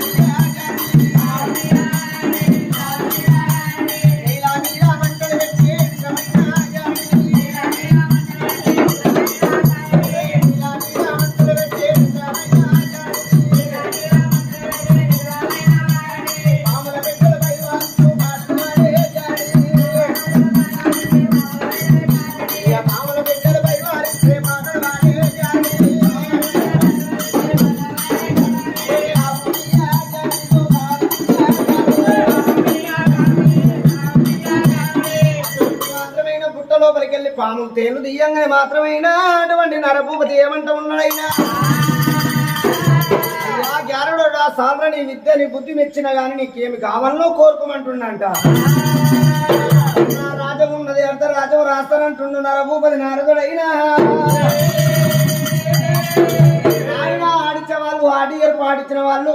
Thank you. లోపలికి వెళ్ళి పాములు తేలు తీయంగానే మాత్రమైనా అటువంటి నరభూపతి ఏమంట ఉన్నాడైనా? ఆ ఆ సాంద్ర నీ విద్య నీ బుద్ధి మెచ్చిన గాని నీకేమి కావాలనో కోరుకోమంటుండంట. రాజం ఉన్నది అర్ధ రాజం రాస్తానంటుండు నరభూపతి నారదుడైనా. ఆయన ఆడిచ్చే వాళ్ళు ఆడియర్ పాడించిన వాళ్ళు